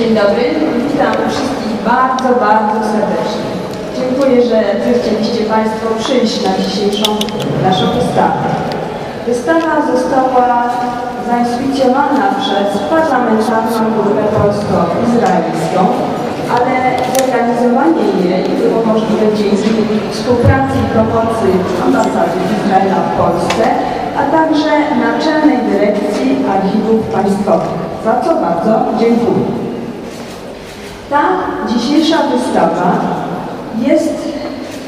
Dzień dobry, witam wszystkich bardzo, bardzo serdecznie. Dziękuję, że zechcieliście Państwo przyjść na dzisiejszą naszą wystawę. Wystawa została zainspicjonowana przez parlamentarną grupę polsko-izraelską, ale zorganizowanie jej było możliwe dzięki współpracy i pomocy ambasady Izraela w Polsce, a także Naczelnej Dyrekcji Archiwów Państwowych, za co bardzo dziękuję. Ta dzisiejsza wystawa jest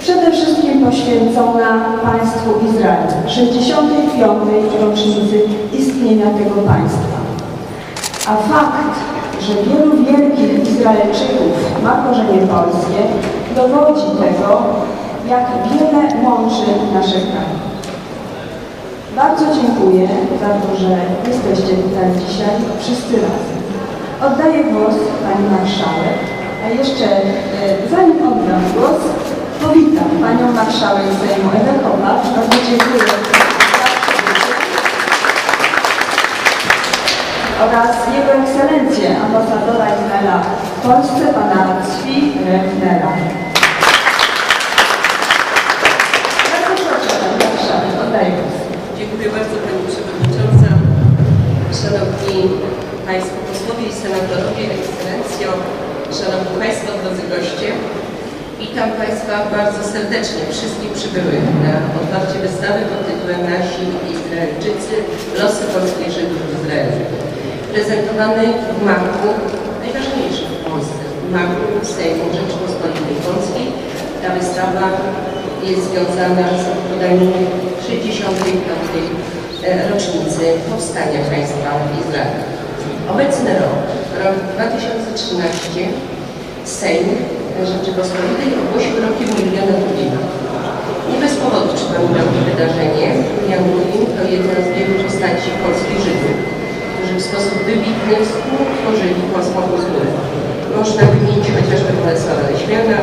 przede wszystkim poświęcona państwu Izrael, 65. rocznicy istnienia tego państwa. A fakt, że wielu wielkich Izraelczyków ma korzenie polskie, dowodzi tego, jak wiele łączy nasze kraje. Bardzo dziękuję za to, że jesteście tutaj dzisiaj wszyscy razem. Oddaję głos Pani Marszałek, a jeszcze e, zanim oddam głos, powitam Panią Marszałek Sejmu Ewę Kowacz. Bardzo dziękuję oraz Jego Ekscelencję ambasadora Izraela w Polsce, Pana Cwi Refnera. Bardzo proszę Pani Marszałek, oddaję głos. Dziękuję bardzo Pani Przewodnicząca, Szanowni Państwo Posłowie i Senatorowie, Ekscelencjo, Szanowni Państwo, drodzy goście. Witam Państwa bardzo serdecznie, wszystkich przybyłych na otwarcie wystawy pod tytułem Nasi Izraelczycy, losy polskich Żydów w Izraelu. Prezentowany w marku, najważniejszym w Polsce, w marku Sejmu Rzeczypospolitej Polskiej. Ta wystawa jest związana z obchodami 65. rocznicy powstania państwa Izrael. Obecny rok, rok 2013, Sejm Rzeczypospolitej ogłosił rokiem miliona Lublina. Nie bez powodu przypominam to wydarzenie. Jan Lublin to jedna z wielu postaci polskich Żydów, którzy w sposób wybitny współtworzyli polską kulturę. Można wymienić chociażby profesora Leśmiana,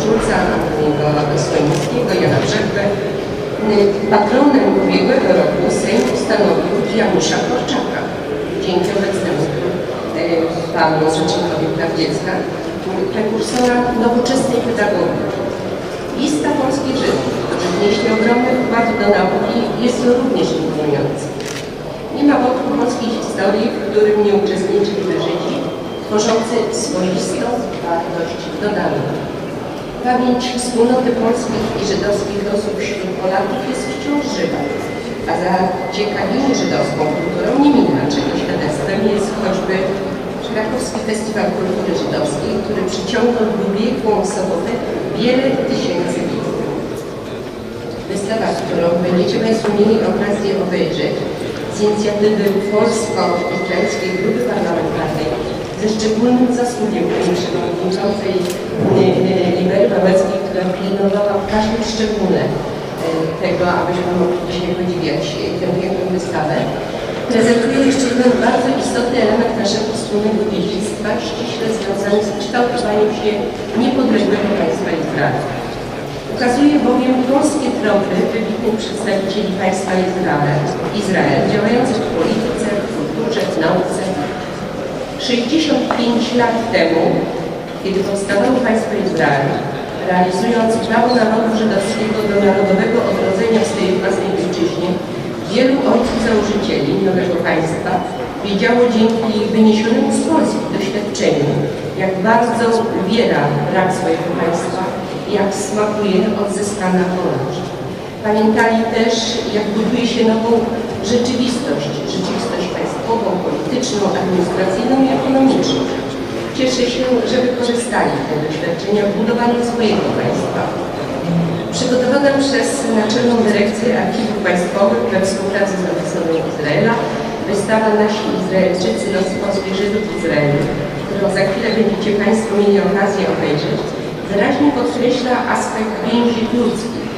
Szulca, Antoniego Słońskiego, Jana Brzechwę. Patronem ubiegłego roku Sejm ustanowił Janusza Korczaka. Dzięki obecnemu panu Rzecznikowi Praw Dziecka, prekursora nowoczesnej pedagogii. Lista polskich Żydów, którzy wnieśli ogromny wkład do nauki, jest również imponująca. Nie ma wokół polskiej historii, w którym nie uczestniczyli Żydzi, tworzący swoistą wartość dodaną. Pamięć wspólnoty polskich i żydowskich osób wśród Polaków jest wciąż żywa, a zaciekawienie żydowską kulturą nie mina, czego świadectwem jest choćby Krakowski Festiwal Kultury Żydowskiej, który przyciągnął w ubiegłą sobotę wiele tysięcy widzów. Wystawa, którą będziecie Państwo mieli okazję obejrzeć z inicjatywy Polsko-Izraelskiej Grupy Parlamentarnej ze szczególnym zasługiem Pani Przewodniczącej Libery Wałęskiej, która pilnowała w każdym szczególe e, tego, abyśmy mogli dzisiaj podziwiać tę piękną wystawę prezentuje jeszcze jeden bardzo istotny element naszego wspólnego dziedzictwa, ściśle związany z kształtowaniem się niepodległego państwa Izrael. Ukazuje bowiem polskie tropy wybitnych przedstawicieli państwa Izrael, Izrael działających w polityce, w kulturze, w nauce. 65 lat temu, kiedy powstawało państwo Izrael, realizując prawo narodu żydowskiego do narodowego odrodzenia w swojej własnej ojczyźnie, Wielu ojców założycieli nowego państwa wiedziało dzięki wyniesionemu z Polski doświadczeniu, jak bardzo uwiera brak swojego państwa, jak smakuje odzyskana wolność. Pamiętali też, jak buduje się nową rzeczywistość, rzeczywistość państwową, polityczną, administracyjną i ekonomiczną. Cieszę się, że wykorzystali te doświadczenia w budowaniu swojego państwa. Przygotowana przez Naczelną Dyrekcję Archiwów Państwowych we współpracy z ambasadą Izraela wystawa Nasi Izraelczycy Los Polskich Żydów w Izraelu, którą za chwilę będziecie Państwo mieli okazję obejrzeć, wyraźnie podkreśla aspekt więzi ludzkich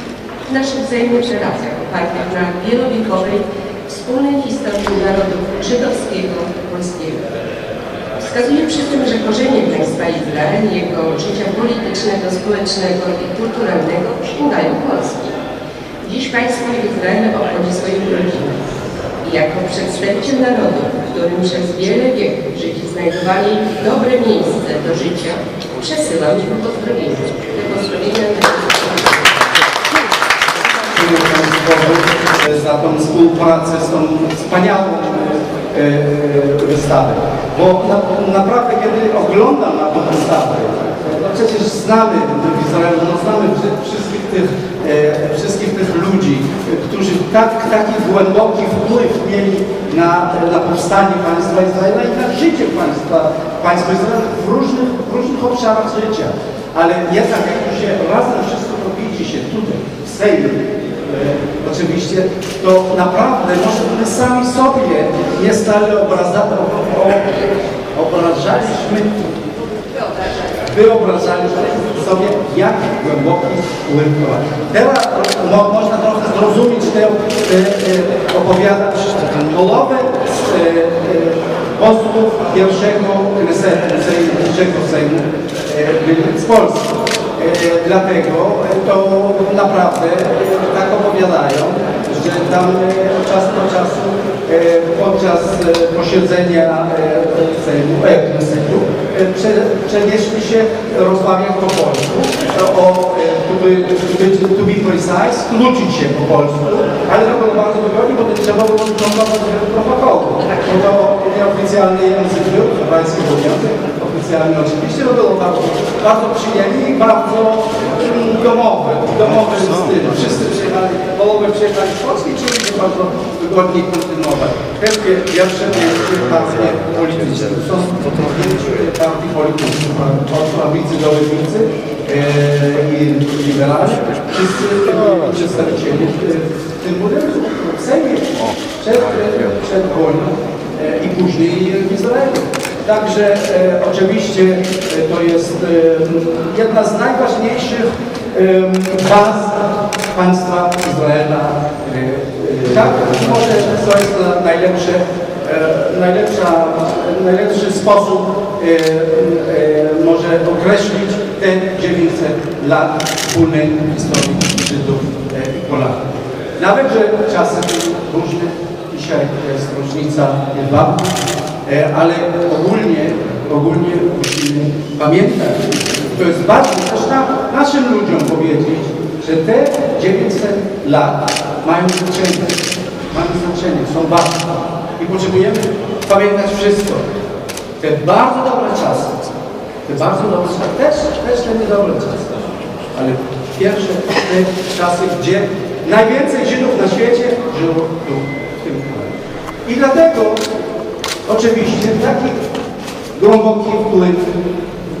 w naszych wzajemnych relacjach opartych na wielowiekowej wspólnej historii narodów żydowskiego i polskiego. Wskazuje przy tym, że korzenie państwa Izrael, jego życia politycznego, społecznego i kulturalnego sięgają Izrael obchodzi swoją rodzinę. jako przedstawiciel narodu, w którym przez wiele wieków Żydzi znajdowali dobre miejsce do życia, przesyłam Ci pozdrowienia. Te pozdrowienia Dziękuję Państwu za tą współpracę z tą wspaniałą e, e, wystawę. Bo na, naprawdę, kiedy oglądam na tę wystawę, przecież znamy Izraelu, no znamy wszy- wszystkich tych, e, wszystkich tych ludzi, którzy tak, taki głęboki wpływ mieli na, na powstanie państwa Izraela i na życie państwa, państwa Izraela w różnych, w różnych obszarach życia. Ale jednak jak to się razem wszystko widzi się tutaj, w Sejmie, E, oczywiście, to naprawdę może my sami sobie nie stale obrażaliśmy, wyobrażaliśmy sobie, jak głęboki wpływ to. Teraz mo, można trochę zrozumieć tę, e, e, opowiadać połowę e, e, posłów pierwszego Sejmu, Sejmu byli z Polski. E, Dlatego to naprawdę e, tak opowiadają, że tam od czasu do czasu podczas e, posiedzenia e, Sejmu, e, e, prze- przenieśli się rozmawiać po polsku, o, e, to by, to be precise, skrócić się po polsku, ale to było bardzo wygodnie, bo to trzeba było wyglądować protokołu. Bo to nieoficjalny język był, hebrajski był język, oficjalny oczywiście, no było bardzo, bardzo przyjemnie i bardzo mm, domowy, styl. Wszyscy przyjechali, połowę przyjechali z Polski, czyli bardzo wygodnie kontynuować. Te pie- pierwsze partie polityczne są partii politycznych, od prawicy do lewicy e, i liberalnie. Wszyscy byli przedstawicieli w, w tym budynku, w Sejmie, przed, przed wojną e, i później w Izraelu. Także e, oczywiście e, to jest e, jedna z najważniejszych baz państwa Izraela. Tak, może to jest na- najlepsze, najlepsza, najlepszy sposób może określić te 900 lat wspólnej historii Żydów i Polaków. Nawet, że były różne, dzisiaj jest różnica jedwabna, e, ale ogólnie, ogólnie musimy pamiętać, to jest ważne też na, naszym ludziom powiedzieć, że te 900 lat mają znaczenie, mają znaczenie, są ważne i potrzebujemy pamiętać wszystko. Te bardzo dobre czasy, te bardzo dobre czasy, też, też te niedobre czasy, ale pierwsze te czasy, gdzie najwięcej Żydów na świecie żyło tu, w tym kraju. I dlatego oczywiście taki głęboki wpływ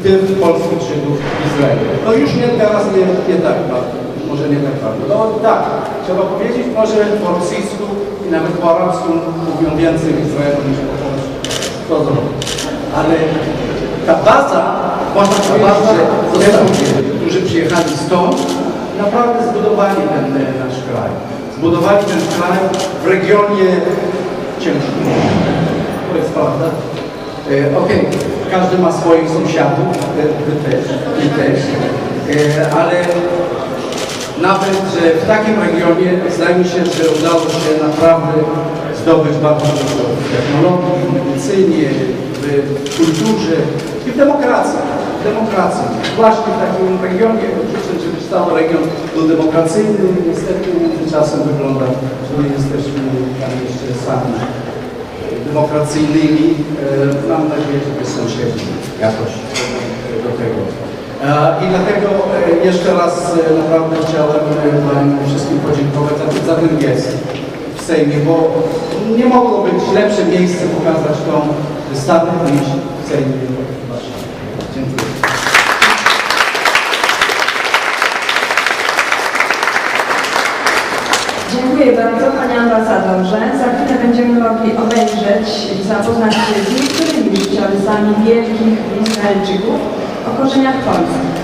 tych polskich Żydów w Izraelu. No już nie teraz nie, nie tak bardzo, może nie tak bardzo. No tak, trzeba powiedzieć, może po rosyjsku i nawet po arabsku mówią więcej w Izraelu niż po polsku. To zrobić. Ale ta baza, można powiedzieć, że te ludzie, którzy przyjechali stąd, naprawdę zbudowali ten e, nasz kraj. Zbudowali ten kraj w regionie ciężkim. Jest prawda. E, Okej, każdy ma swoich sąsiadów, wy, też, i też, e, ale nawet w takim regionie zdaje mi się, że udało się naprawdę zdobyć bardzo dużo w technologii, w medycynie, w kulturze i w demokracji. W demokracji. Właśnie w takim regionie, żeby cały region był demokracyjny. Niestety czasem wygląda, że my jesteśmy tam jeszcze sami demokracyjnymi. E, Mam nadzieję, że są sąsiedzi jakoś do tego. E, I dlatego e, jeszcze raz naprawdę chciałem Wam wszystkim podziękować za, za ten gest w Sejmie, bo nie mogło być lepsze miejsce pokazać tą wystawę niż w Sejmie. Dziękuję. Dziękuję bardzo Panie Ambasadorze. Będziemy mogli obejrzeć i zapoznać się z niektórymi życiorysami wielkich Izraelczyków o korzeniach polskich.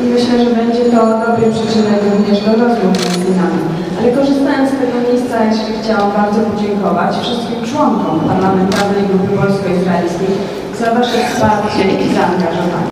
I myślę, że będzie to dobry przyczynek również do rozmów między nami. Ale korzystając z tego miejsca, jeszcze chciałam bardzo podziękować wszystkim członkom Parlamentarnej Grupy Polsko-Izraelskiej za Wasze wsparcie i zaangażowanie.